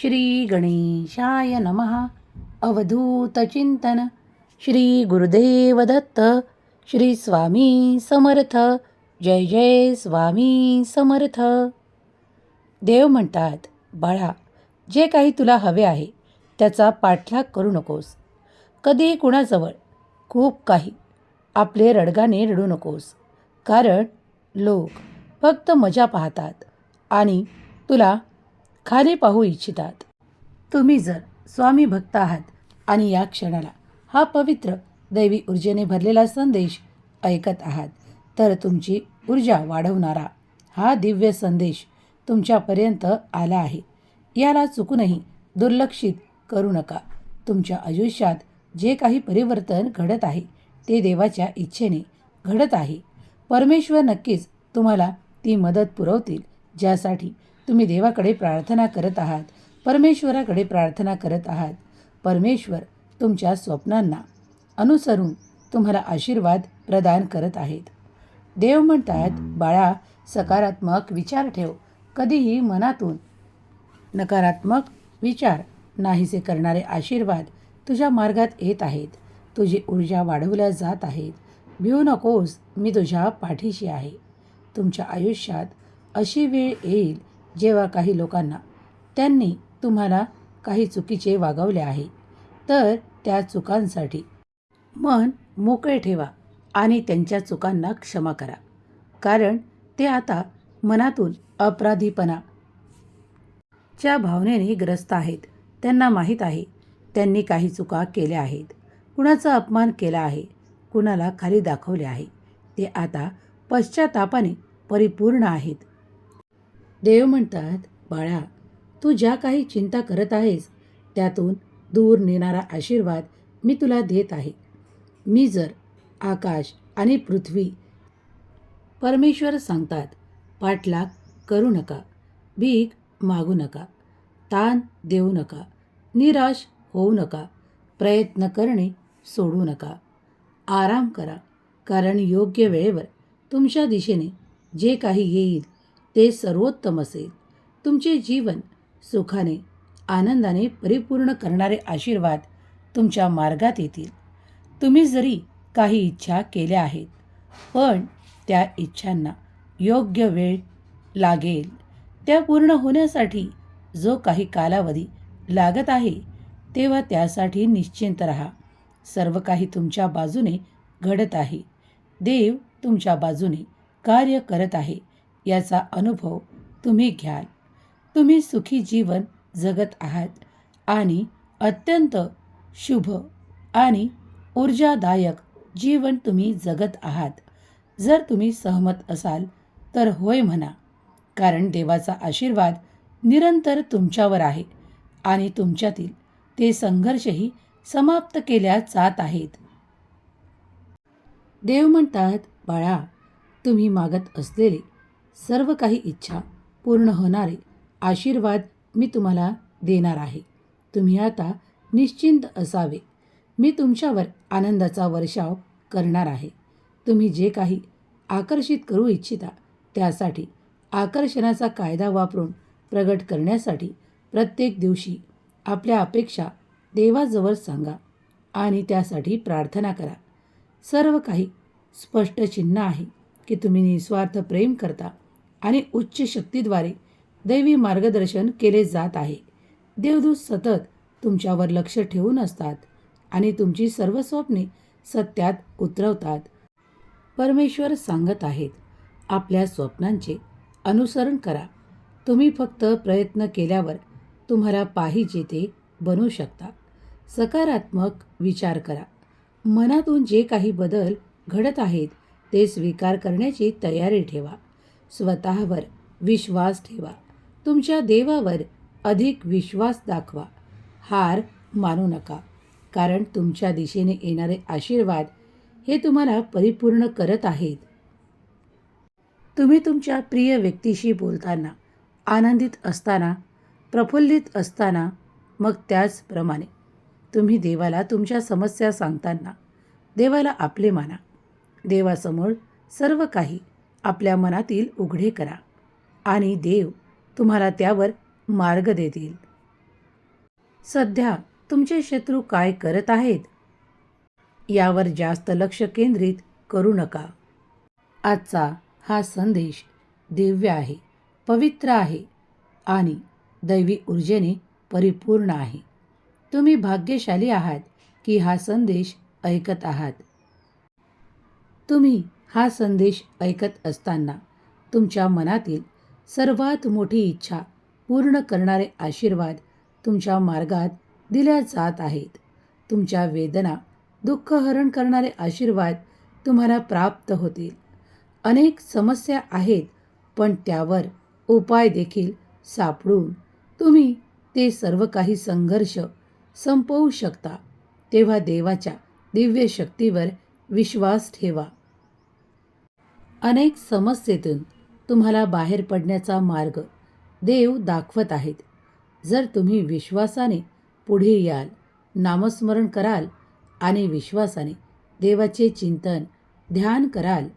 श्री गणेशाय नमः अवधूतचिंतन श्री गुरुदेव दत्त। श्री स्वामी समर्थ। जय जय स्वामी समर्थ। देव म्हणतात बाळा जे काही तुला हवे आहे त्याचा पाठलाग करू नकोस. कधी कुणाजवळ खूप काही आपले रडगाने रडू नकोस. कारण लोक फक्त मजा पाहतात आणि तुला खाली पाहू इच्छितात. तुम्ही जर स्वामी भक्त आहात आणि या क्षणाला हा पवित्र दैवी ऊर्जेने भरलेला संदेश ऐकत आहात तर तुमची ऊर्जा वाढवणारा हा दिव्य संदेश तुमच्यापर्यंत आला आहे. याला चुकूनही दुर्लक्षित करू नका. तुमच्या आयुष्यात जे काही परिवर्तन घडत आहे ते देवाच्या इच्छेने घडत आहे. परमेश्वर नक्कीच तुम्हाला ती मदत पुरवतील ज्यासाठी तुम्ही देवाकडे प्रार्थना करत आहात परमेश्वराकडे प्रार्थना करत आहात. परमेश्वर तुमच्या स्वप्नांना अनुसरून तुम्हाला आशीर्वाद प्रदान करत आहेत. देव म्हणतात बाळा सकारात्मक विचार ठेव. कधीही मनातून नकारात्मक विचार नाहीसे करणारे आशीर्वाद तुझ्या मार्गात येत आहेत. तुझी ऊर्जा वाढवल्या जात आहेत. भिऊ नकोस मी तुझ्या पाठीशी आहे. तुमच्या आयुष्यात अशी वेळ येईल जेव्हा काही लोकांना त्यांनी तुम्हाला काही चुकीचे वागवले आहे तर त्या चुकांसाठी मन मोकळे ठेवा आणि त्यांच्या चुकांना क्षमा करा. कारण ते आता मनातून अपराधीपणा च्या भावनेने ग्रस्त आहेत. त्यांना माहीत आहे त्यांनी काही चुका केल्या आहेत. कुणाचा अपमान केला आहे कुणाला खाली दाखवले आहे ते आता पश्चातापाने परिपूर्ण आहेत. देव म्हणतात बाळा तू ज्या काही चिंता करत आहेस त्यातून दूर नेणारा आशीर्वाद मी तुला देत आहे. मी जर आकाश आणि पृथ्वी परमेश्वर सांगतात पाठलाग करू नका भीक मागू नका ताण देऊ नका निराश होऊ नका प्रयत्न करणे सोडू नका. आराम करा कारण योग्य वेळेवर तुमच्या दिशेने जे काही येईल ते सर्वोत्तम असेल. तुमचे जीवन सुखाने आनंदाने परिपूर्ण करणारे आशीर्वाद तुमच्या मार्गात येतील. तुम्ही जरी काही इच्छा केल्या आहेत पण त्या इच्छांना योग्य वेळ लागेल. त्या पूर्ण होण्यासाठी जो काही कालावधी लागत आहे तेव्हा त्यासाठी निश्चिंत राहा. सर्व काही तुमच्या बाजूने घडत आहे. देव तुमच्या बाजूने कार्य करत आहे. याचा अनुभव तुम्ही घ्याल. तुम्ही सुखी जीवन जगत आहात आणि अत्यंत शुभ आणि ऊर्जादायक जीवन तुम्ही जगत आहात. जर तुम्ही सहमत असाल तर होय म्हणा. कारण देवाचा आशीर्वाद निरंतर तुमच्यावर आहे आणि तुमच्यातील ते संघर्षही समाप्त केल्या जात आहेत. देव म्हणतात बाळा तुम्ही मागत असलेले सर्व काही इच्छा पूर्ण होणारे आशीर्वाद मी तुम्हाला देणार आहे. तुम्ही आता निश्चिंत असावे. मी तुमच्यावर आनंदाचा वर्षाव करणार आहे. तुम्ही जे काही आकर्षित करू इच्छिता त्यासाठी आकर्षणाचा कायदा वापरून प्रगट करण्यासाठी प्रत्येक दिवशी आपल्या अपेक्षा देवाजवळ सांगा आणि त्यासाठी प्रार्थना करा. सर्व काही स्पष्ट चिन्ह आहे की तुम्ही निस्वार्थ प्रेम करता आणि उच्च शक्तीद्वारे दैवी मार्गदर्शन केले जात आहे. देवदूत सतत तुमच्यावर लक्ष ठेवून असतात आणि तुमची सर्व स्वप्ने सत्यात उतरवतात. परमेश्वर सांगत आहेत आपल्या स्वप्नांचे अनुसरण करा. तुम्ही फक्त प्रयत्न केल्यावर तुम्हाला पाहिजे ते बनू शकता. सकारात्मक विचार करा. मनातून जे काही बदल घडत आहेत ते स्वीकार करण्याची तयारी ठेवा. स्वतःवर विश्वास ठेवा. तुमच्या देवावर अधिक विश्वास दाखवा. हार मानू नका कारण तुमच्या दिशेने येणारे आशीर्वाद हे तुम्हाला परिपूर्ण करत आहेत. तुम्ही तुमच्या प्रिय व्यक्तीशी बोलताना आनंदित असताना प्रफुल्लित असताना मग त्याचप्रमाणे तुम्ही देवाला तुमच्या समस्या सांगताना देवाला आपले माना. देवासमोर सर्व काही आपल्या मनातील उघडे करा आणि देव तुम्हाला त्यावर मार्ग देतील. सध्या तुमचे शत्रू काय करत आहेत? यावर जास्त लक्ष केंद्रित करू नका. आजचा हा संदेश दिव्य आहे पवित्र आहे आणि दैवी ऊर्जेने परिपूर्ण आहे. तुम्ही भाग्यशाली आहात की हा संदेश ऐकत आहात. तुम्ही हा संदेश ऐकत असताना तुमच्या मनातील सर्वात मोठी इच्छा पूर्ण करणारे आशीर्वाद तुमच्या मार्गात दिल्या जात आहेत. तुमच्या वेदना दुःख हरण करणारे आशीर्वाद तुम्हाला प्राप्त होतील. अनेक समस्या आहेत पण त्यावर उपाय देखील सापडून तुम्ही ते सर्व काही संघर्ष संपवू शकता. तेव्हा देवाच्या दिव्य शक्तीवर विश्वास ठेवा. अनेक समस्येतून तुम्हाला बाहेर पडण्याचा मार्ग देव दाखवत आहेत. जर तुम्ही विश्वासाने पुढे याल नामस्मरण कराल आणि विश्वासाने देवाचे चिंतन ध्यान कराल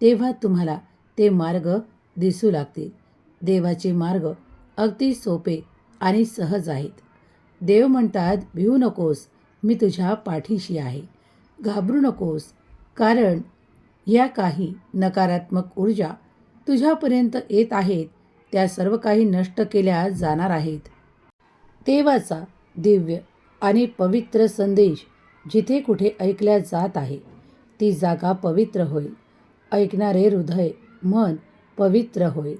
तेव्हा तुम्हाला ते मार्ग दिसू लागतील. देवाचे मार्ग अगदी सोपे आणि सहज आहेत. देव म्हणतात भिवू नकोस मी तुझ्या पाठीशी आहे. घाबरू नकोस कारण या काही नकारात्मक ऊर्जा तुझ्यापर्यंत येत आहेत त्या सर्व काही नष्ट केल्या जाणार आहेत. देवाचा दिव्य आणि पवित्र संदेश जिथे कुठे ऐकल्या जात आहे ती जागा पवित्र होईल. ऐकणारे हृदय मन पवित्र होईल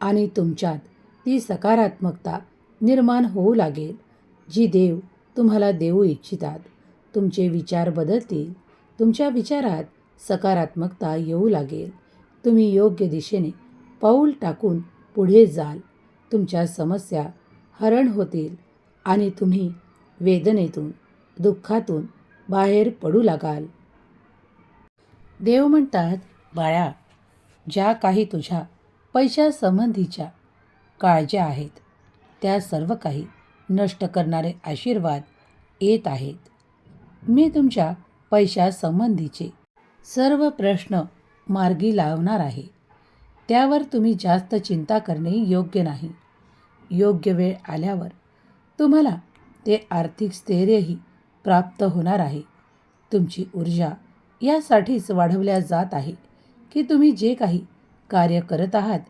आणि तुमच्यात ती सकारात्मकता निर्माण होऊ लागेल जी देव तुम्हाला देऊ इच्छितात. तुमचे विचार बदलतील. तुमच्या विचारात सकारात्मकता येऊ लागेल. तुम्ही योग्य दिशेने पाऊल टाकून पुढे जाल. तुमच्या समस्या हरण होतील आणि तुम्ही वेदनेतून दुःखातून बाहेर पडू लागाल. देव म्हणतात बाळा ज्या काही तुझ्या पैशासंबंधीच्या काळज्या आहेत त्या सर्व काही नष्ट करणारे आशीर्वाद येत आहेत. मी तुमच्या पैशासंबंधीचे सर्व प्रश्न मार्गी लावणार आहे. त्यावर तुम्ही जास्त चिंता करणे योग्य नाही. योग्य वेळ आल्यावर तुम्हाला ते आर्थिक स्थैर्यही प्राप्त होणार आहे. तुमची ऊर्जा यासाठीच वाढवल्या जात आहे की तुम्ही जे काही कार्य करत आहात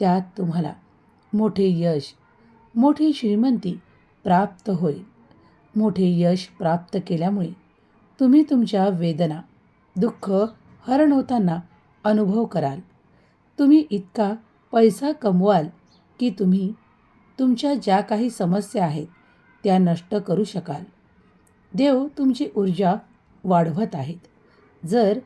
त्यात तुम्हाला मोठे यश मोठी श्रीमंती प्राप्त होईल. मोठे यश प्राप्त केल्यामुळे तुम्ही तुमच्या वेदना दुःख हरण होताना अनुभव कराल. तुम्ही इतका पैसा कमवाल की तुम्ही तुमच्या ज्या काही समस्या आहेत त्या नष्ट करू शकाल. देव तुमची ऊर्जा वाढवत आहेत. जर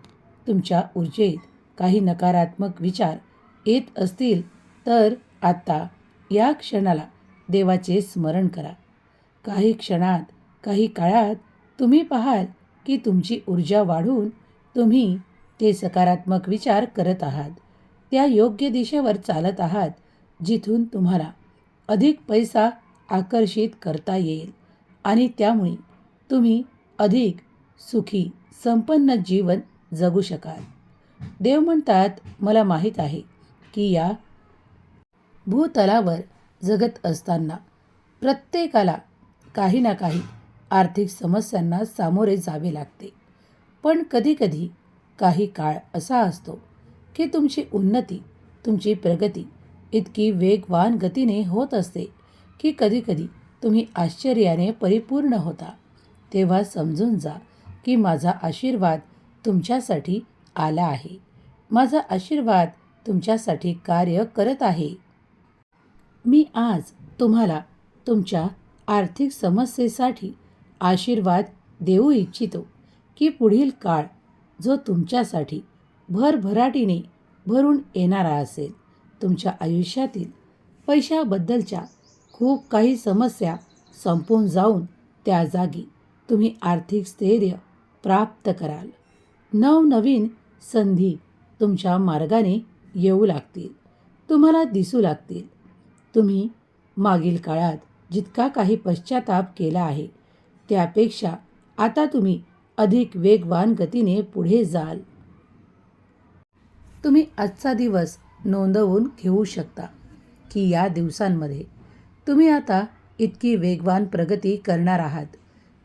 तुमच्या ऊर्जेत काही नकारात्मक विचार येत असतील तर आत्ता या क्षणाला देवाचे स्मरण करा. काही क्षणात काही काळात तुम्ही पाहाल की तुमची ऊर्जा वाढून तुम्ही ते सकारात्मक विचार करत आहात. त्या योग्य दिशेवर चालत आहात जिथून तुम्हाला अधिक पैसा आकर्षित करता येईल. आणि त्यामुळे तुम्ही अधिक सुखी संपन्न जीवन जगू शकाल. देव म्हणतात मला माहीत आहे की या भूतलावर जगत असताना प्रत्येकाला काही ना काही आर्थिक समस्यांना सामोरे जावे लागते. पण कधीकधी काही काळ असा असतो की तुमची उन्नती तुमची प्रगती इतकी वेगवान गतीने होत असते की कधीकधी तुम्ही आश्चर्याने परिपूर्ण होता. तेव्हा समजून जा की माझा आशीर्वाद तुमच्यासाठी आला आहे. माझा आशीर्वाद तुमच्यासाठी कार्य करत आहे. मी आज तुम्हाला तुमच्या आर्थिक समस्येसाठी आशीर्वाद देऊ इच्छितो. की पुढील काळ जो तुमच्यासाठी भरभराटीने भरून येणारा असेल. तुमच्या आयुष्यातील पैशाबद्दलच्या खूप काही समस्या संपून जाऊन त्या जागी तुम्ही आर्थिक स्थैर्य प्राप्त कराल. नवनवीन संधी तुमच्या मार्गाने येऊ लागतील. तुम्हाला दिसू लागतील. तुम्ही मागील काळात जितका काही पश्चाताप केला आहे त्यापेक्षा आता तुम्ही अधिक वेगवान गतीने पुढे जाल. तुम्ही आजचा दिवस नोंदवून घेऊ शकता की या दिवसांमध्ये तुम्ही आता इतकी वेगवान प्रगती करणार आहात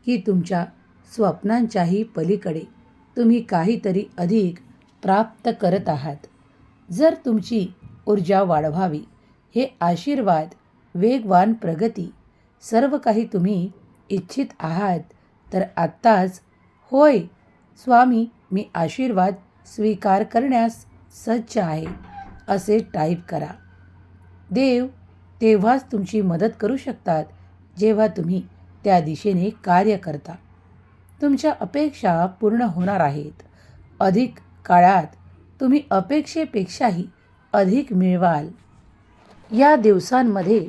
की तुमच्या स्वप्नांच्याही पलीकडे तुम्ही काहीतरी अधिक प्राप्त करत आहात. जर तुमची ऊर्जा वाढवावी हे आशीर्वाद वेगवान प्रगती सर्व काही तुम्ही इच्छित आहात तर आत्ताच होय स्वामी मी आशीर्वाद स्वीकार करण्यास सज्ज आहे असे टाईप करा. देव तेव्हाच तुमची मदत करू शकतात जेव्हा तुम्ही त्या दिशेने कार्य करता. तुमच्या अपेक्षा पूर्ण होणार आहेत. अधिक काळात तुम्ही अपेक्षेपेक्षाही अधिक मिळवाल. या दिवसांमध्ये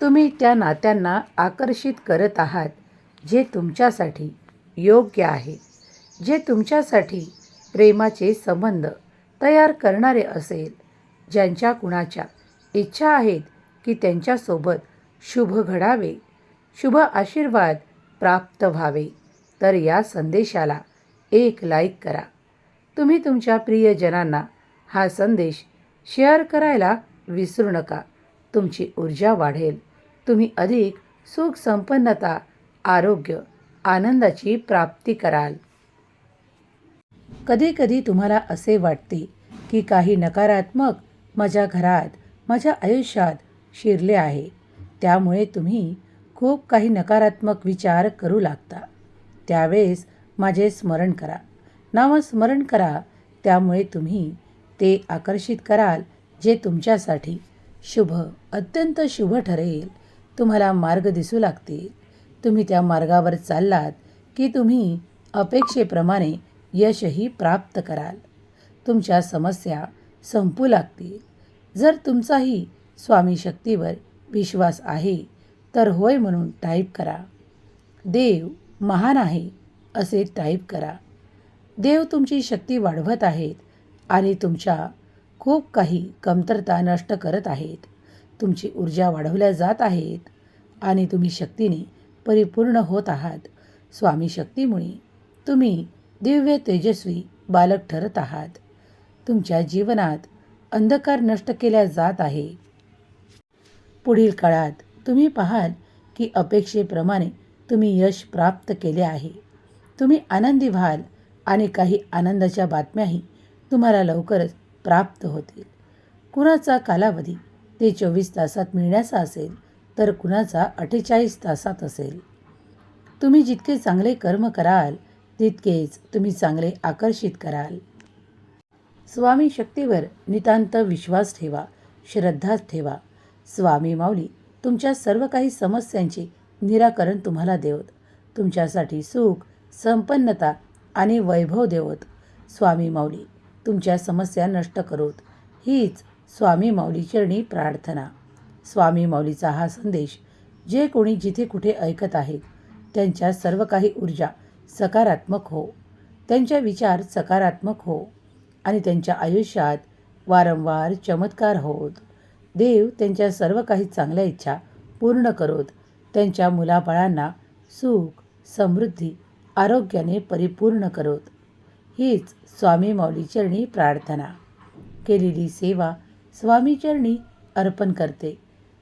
तुम्ही त्या नात्यांना आकर्षित करत आहात जे तुमच्यासाठी योग्य आहे जे तुमच्यासाठी प्रेमाचे संबंध तयार करणारे असेल ज्यांच्या कुणाच्या इच्छा आहेत की त्यांच्यासोबत शुभ घडावे शुभ आशीर्वाद प्राप्त व्हावे तर या संदेशाला एक लाईक करा. तुम्ही तुमच्या प्रियजनांना हा संदेश शेअर करायला विसरू नका. तुमची ऊर्जा वाढेल. तुम्ही अधिक सुख संपन्नता आरोग्य आनंदाची प्राप्ती कराल. कधीकधी तुम्हाला असे वाटते की काही नकारात्मक माझ्या घरात माझ्या आयुष्यात शिरले आहे. त्यामुळे तुम्ही खूप काही नकारात्मक विचार करू लागता. त्यावेळेस माझे स्मरण करा. नामस्मरण करा. त्यामुळे तुम्ही ते आकर्षित कराल जे तुमच्यासाठी शुभ अत्यंत शुभ ठरेल. तुम्हाला मार्ग दिसू लागतील. तुम्ही त्या मार्गावर चाललात की तुम्ही अपेक्षेप्रमाणे यशही प्राप्त कराल. तुमच्या समस्या संपू लागतील. जर तुमचाही स्वामी शक्तीवर विश्वास आहे तर होय म्हणून टाईप करा. देव महान आहे असे टाईप करा. देव तुमची शक्ती वाढवत आहेत आणि तुमच्या खूप काही कमतरता नष्ट करत आहेत. तुमची ऊर्जा वाढवल्या जात आहेत आणि तुम्ही शक्तीने परिपूर्ण होत आहात. स्वामी शक्तीमुळे तुम्ही दिव्य तेजस्वी बालक ठरत आहात. तुमच्या जीवनात अंधकार नष्ट केल्या जात आहे. पुढील काळात तुम्ही पाहाल की अपेक्षेप्रमाणे तुम्ही यश प्राप्त केले आहे. तुम्ही आनंदी व्हाल आणि काही आनंदाच्या बातम्याही तुम्हाला लवकरच प्राप्त होतील. कुणाचा कालावधी ते चोवीस तासात मिळण्याचा असेल तर कुणाचा अठ्ठेचाळीस तासात असेल. तुम्ही जितके चांगले कर्म कराल तितकेच तुम्ही चांगले आकर्षित कराल. स्वामी शक्तीवर नितांत विश्वास ठेवा श्रद्धा ठेवा. स्वामी माऊली तुमच्या सर्व काही समस्यांचे निराकरण तुम्हाला देवत. तुमच्यासाठी सुख संपन्नता आणि वैभव देवत. स्वामी माऊली तुमच्या समस्या नष्ट करोत. हीच स्वामी माऊली चरणी प्रार्थना. स्वामी माऊलीचा हा संदेश जे कोणी जिथे कुठे ऐकत आहेत त्यांच्या सर्व काही ऊर्जा सकारात्मक हो. त्यांच्या विचार सकारात्मक हो आणि त्यांच्या आयुष्यात वारंवार चमत्कार होत. देव त्यांच्या सर्व काही चांगल्या इच्छा पूर्ण करोत. त्यांच्या मुलाबाळांना सुख समृद्धी आरोग्याने परिपूर्ण करोत. हीच स्वामी मौलीचरणी प्रार्थना. केलेली सेवा स्वामीचरणी अर्पण करते.